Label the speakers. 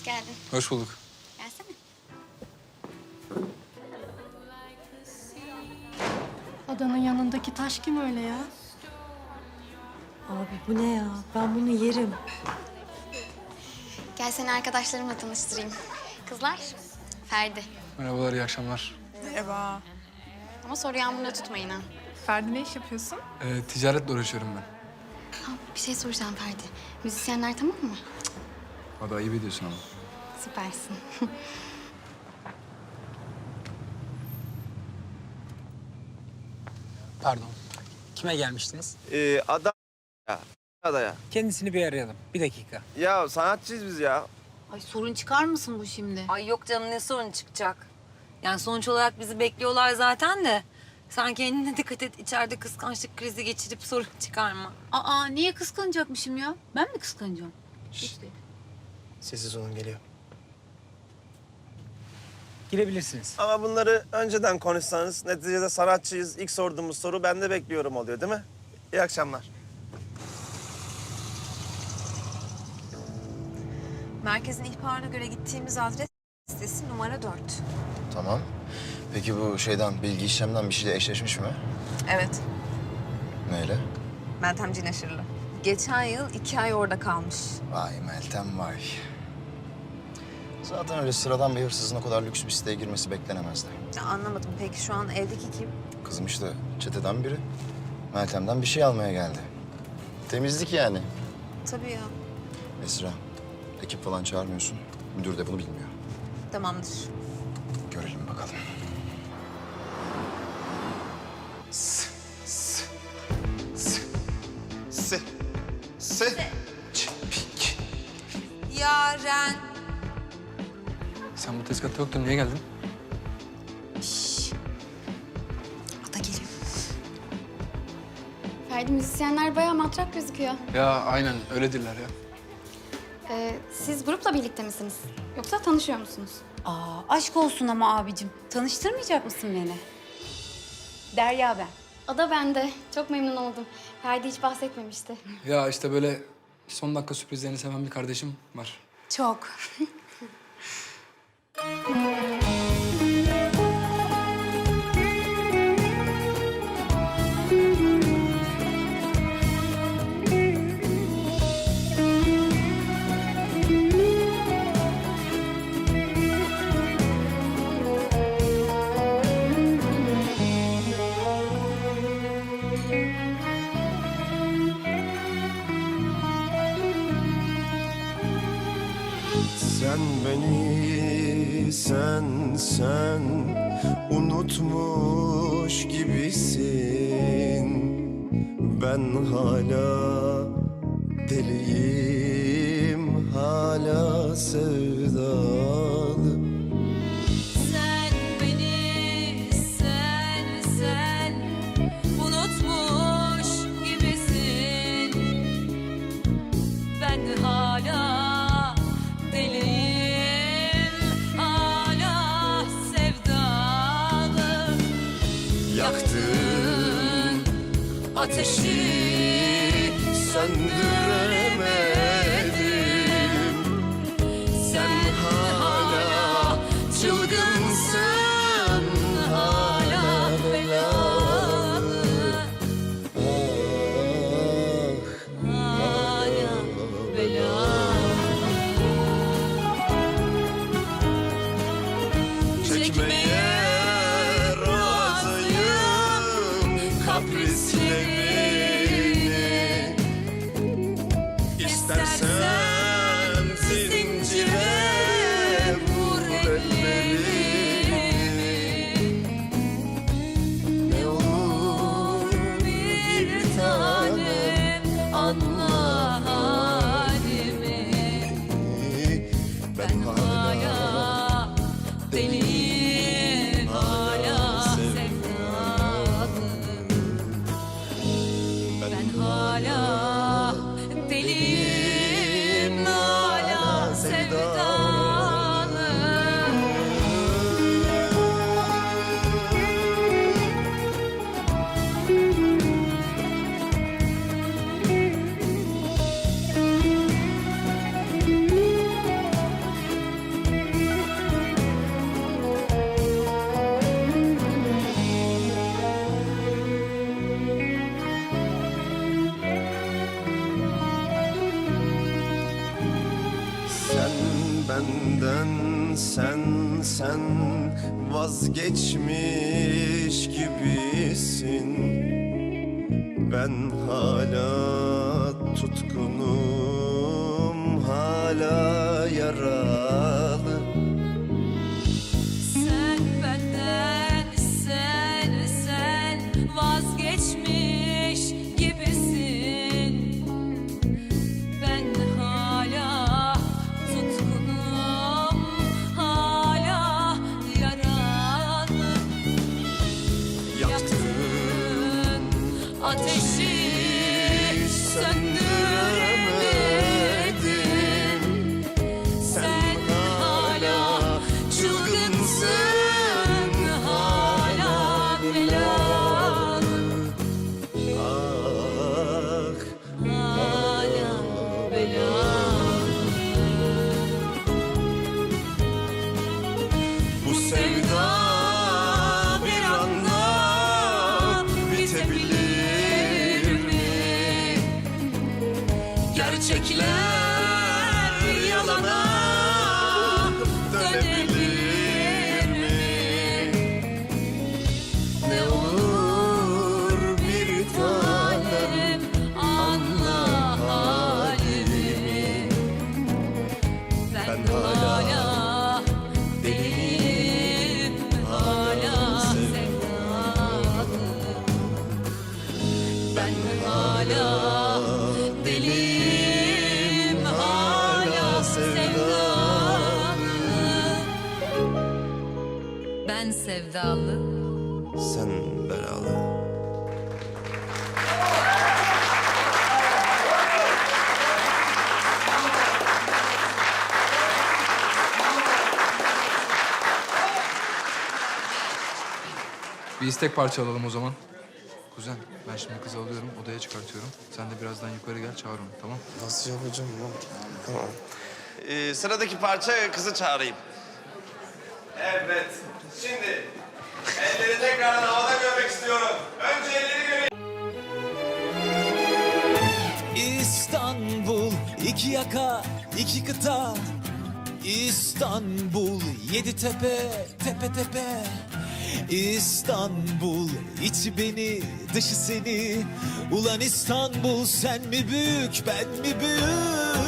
Speaker 1: Hoş geldin.
Speaker 2: Hoş bulduk.
Speaker 1: Gelsene.
Speaker 3: Adanın yanındaki taş kim öyle ya?
Speaker 4: Abi bu ne ya? Ben bunu yerim.
Speaker 1: Gel seni arkadaşlarımla tanıştırayım. Kızlar, Ferdi.
Speaker 2: Merhabalar, iyi akşamlar.
Speaker 5: Merhaba.
Speaker 1: Ama soru yağmuruna tutmayın ha.
Speaker 5: Ferdi ne iş yapıyorsun?
Speaker 2: Ee, ticaretle uğraşıyorum ben.
Speaker 1: ha. Bir şey soracağım Ferdi. Müzisyenler tamam mı?
Speaker 2: O da ayıp ediyorsun ama.
Speaker 1: Süpersin.
Speaker 6: Pardon. Kime gelmiştiniz?
Speaker 7: Ee, ada ya. Adaya.
Speaker 6: Kendisini bir arayalım. Bir dakika.
Speaker 7: Ya sanatçıyız biz ya.
Speaker 8: Ay sorun çıkar mısın bu şimdi?
Speaker 4: Ay yok canım ne sorun çıkacak. Yani sonuç olarak bizi bekliyorlar zaten de. Sen kendine dikkat et. içeride kıskançlık krizi geçirip sorun çıkarma.
Speaker 8: Aa niye kıskanacakmışım ya? Ben mi kıskanacağım? İşte.
Speaker 9: Sessiz olun geliyor.
Speaker 6: Girebilirsiniz.
Speaker 7: Ama bunları önceden konuşsanız neticede sanatçıyız. İlk sorduğumuz soru ben de bekliyorum oluyor değil mi? İyi akşamlar.
Speaker 4: Merkezin ihbarına göre gittiğimiz adres sitesi numara 4.
Speaker 9: Tamam. Peki bu şeyden, bilgi işlemden bir şeyle eşleşmiş mi?
Speaker 4: Evet.
Speaker 9: Neyle?
Speaker 4: Meltem Cinaşırlı. Geçen yıl iki ay orada kalmış.
Speaker 9: Vay Meltem vay. Zaten öyle sıradan bir hırsızın o kadar lüks bir siteye girmesi beklenemezdi.
Speaker 4: Ya anlamadım. Peki şu an evdeki kim?
Speaker 9: Kızım işte çeteden biri. Meltem'den bir şey almaya geldi. Temizlik yani.
Speaker 4: Tabii ya.
Speaker 9: Esra, ekip falan çağırmıyorsun. Müdür de bunu bilmiyor.
Speaker 4: Tamamdır.
Speaker 9: Görelim bakalım. S, s, s, s, s, çipik.
Speaker 4: Yaren.
Speaker 2: Sen bu tezgahta yoktun, niye geldin?
Speaker 4: Ata geliyor.
Speaker 1: Ferdi müzisyenler bayağı matrak gözüküyor.
Speaker 2: Ya aynen, öyledirler ya.
Speaker 1: Ee, siz grupla birlikte misiniz? Yoksa tanışıyor musunuz?
Speaker 8: Aa aşk olsun ama abicim. Tanıştırmayacak mısın beni? Derya ben.
Speaker 1: O da bende. Çok memnun oldum. Ferdi hiç bahsetmemişti.
Speaker 2: Ya işte böyle son dakika sürprizlerini seven bir kardeşim var.
Speaker 8: Çok.
Speaker 10: Sen beni sen sen unutmuş gibisin. Ben hala deliyim hala sevdalı ateşi söndüremedim
Speaker 4: anlar
Speaker 7: sen sen vazgeçmiş gibisin. Ben hala tutkunum hala Gerçekler yalana
Speaker 10: sevdalı
Speaker 7: sen belalı.
Speaker 2: Bir istek parça alalım o zaman. Kuzen ben şimdi kızı alıyorum odaya çıkartıyorum. Sen de birazdan yukarı gel çağır onu tamam
Speaker 7: Nasıl yapacağım lan? Tamam. Ee, sıradaki parça kızı çağırayım. Evet. Şimdi elleri tekrardan havada görmek istiyorum. Önce elleri göreyim.
Speaker 11: İstanbul iki yaka iki kıta İstanbul yedi tepe tepe tepe İstanbul içi beni dışı seni Ulan İstanbul sen mi büyük ben mi büyük